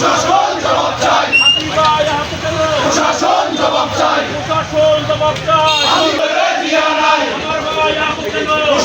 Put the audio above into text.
প্রশাসন জবাব চাই। প্রশাসন জবাব চাই। প্রশাসন জবাব চাই। আমি বেড়ে দিয়া নাই। আমার ভাই আহত